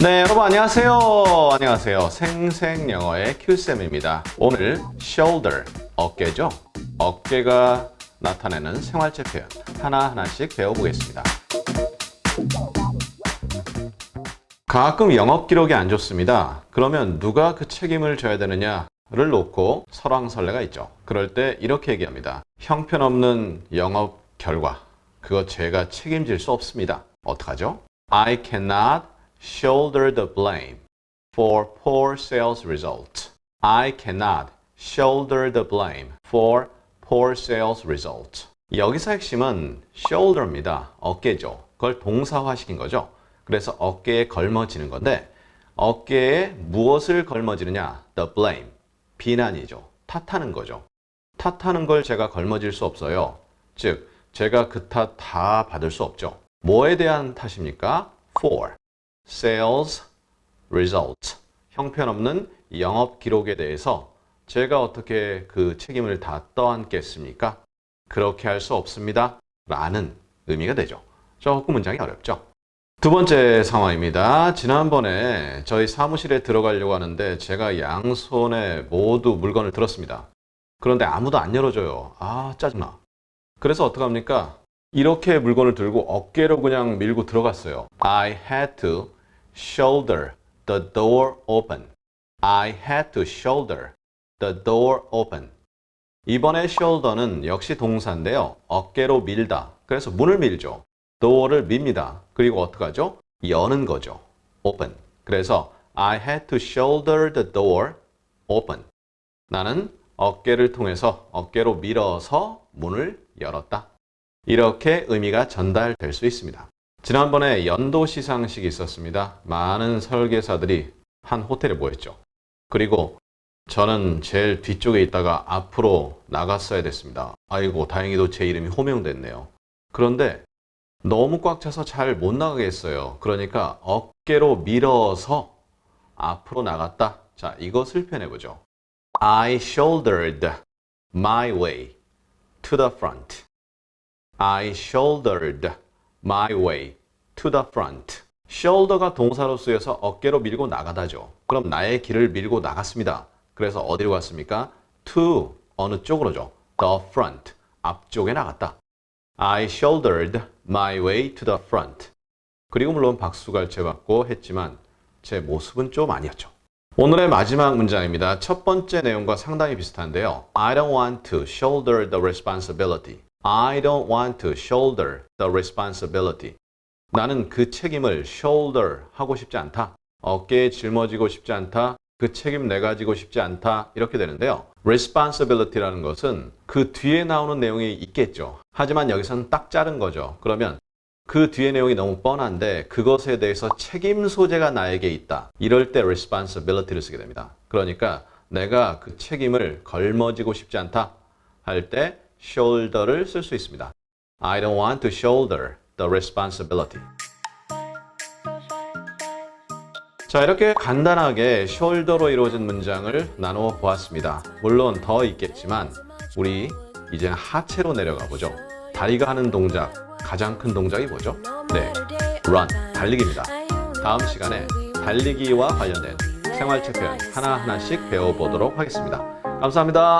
네, 여러분 안녕하세요. 안녕하세요. 생생 영어의 큐쌤입니다. 오늘 shoulder, 어깨죠? 어깨가 나타내는 생활체 표현 하나하나씩 배워보겠습니다. 가끔 영업 기록이 안 좋습니다. 그러면 누가 그 책임을 져야 되느냐 를 놓고 설왕설래가 있죠. 그럴 때 이렇게 얘기합니다. 형편없는 영업 결과. 그거 제가 책임질 수 없습니다. 어떡하죠? I cannot shoulder the blame for poor sales result. I cannot shoulder the blame for poor sales result. 여기서 핵심은 shoulder입니다. 어깨죠. 그걸 동사화시킨 거죠. 그래서 어깨에 걸머지는 건데 어깨에 무엇을 걸머지느냐? The blame. 비난이죠. 탓하는 거죠. 탓하는 걸 제가 걸머질 수 없어요. 즉, 제가 그 탓 다 받을 수 없죠. 뭐에 대한 탓입니까? For sales result. 형편없는 영업 기록에 대해서 제가 어떻게 그 책임을 다 떠안겠습니까? 그렇게 할 수 없습니다. 라는 의미가 되죠. 조금 문장이 어렵죠. 두 번째 상황입니다. 지난번에 저희 사무실에 들어가려고 하는데 제가 양손에 모두 물건을 들었습니다. 그런데 아무도 안 열어줘요. 아, 짜증나. 그래서 어떡합니까? 이렇게 물건을 들고 어깨로 그냥 밀고 들어갔어요. I had to shoulder the door open. I had to shoulder the door open. 이번에 shoulder는 역시 동사인데요. 어깨로 밀다. 그래서 문을 밀죠. door를 밉니다. 그리고 어떡하죠? 여는 거죠. open. 그래서 I had to shoulder the door open. 나는 어깨를 통해서 어깨로 밀어서 문을 열었다. 이렇게 의미가 전달될 수 있습니다. 지난번에 연도 시상식이 있었습니다. 많은 설계사들이 한 호텔에 모였죠. 그리고 저는 제일 뒤쪽에 있다가 앞으로 나갔어야 됐습니다. 아이고, 다행히도 제 이름이 호명됐네요. 그런데 너무 꽉 차서 잘 못 나가겠어요. 그러니까 어깨로 밀어서 앞으로 나갔다. 자, 이것을 표현해보죠. I shouldered my way to the front. I shouldered my way to the front. shoulder가 동사로 쓰여서 어깨로 밀고 나가다죠. 그럼 나의 길을 밀고 나갔습니다. 그래서 어디로 갔습니까? to 어느 쪽으로죠? the front. 앞쪽에 나갔다. I shouldered my way to the front. 그리고 물론 박수갈채 받고 했지만 제 모습은 좀 아니었죠. 오늘의 마지막 문장입니다. 첫 번째 내용과 상당히 비슷한데요. I don't want to shoulder the responsibility. I don't want to shoulder the responsibility. 나는 그 책임을 shoulder 하고 싶지 않다. 어깨에 짊어지고 싶지 않다. 그 책임 내 가 지고 싶지 않다. 이렇게 되는데요. responsibility라는 것은 그 뒤에 나오는 내용이 있겠죠. 하지만 여기서는 딱 자른 거죠. 그러면 그 뒤에 내용이 너무 뻔한데 그것에 대해서 책임 소재가 나에게 있다. 이럴 때 responsibility를 쓰게 됩니다. 그러니까 내가 그 책임을 걸머지고 싶지 않다 할 때 shoulder를 쓸 수 있습니다. I don't want to shoulder the responsibility. 자, 이렇게 간단하게 shoulder로 이루어진 문장을 나누어 보았습니다. 물론 더 있겠지만 우리 이제 하체로 내려가 보죠. 다리가 하는 동작, 가장 큰 동작이 뭐죠? 네, run, 달리기입니다. 다음 시간에 달리기와 관련된 생활체 표현 하나하나씩 배워보도록 하겠습니다. 감사합니다.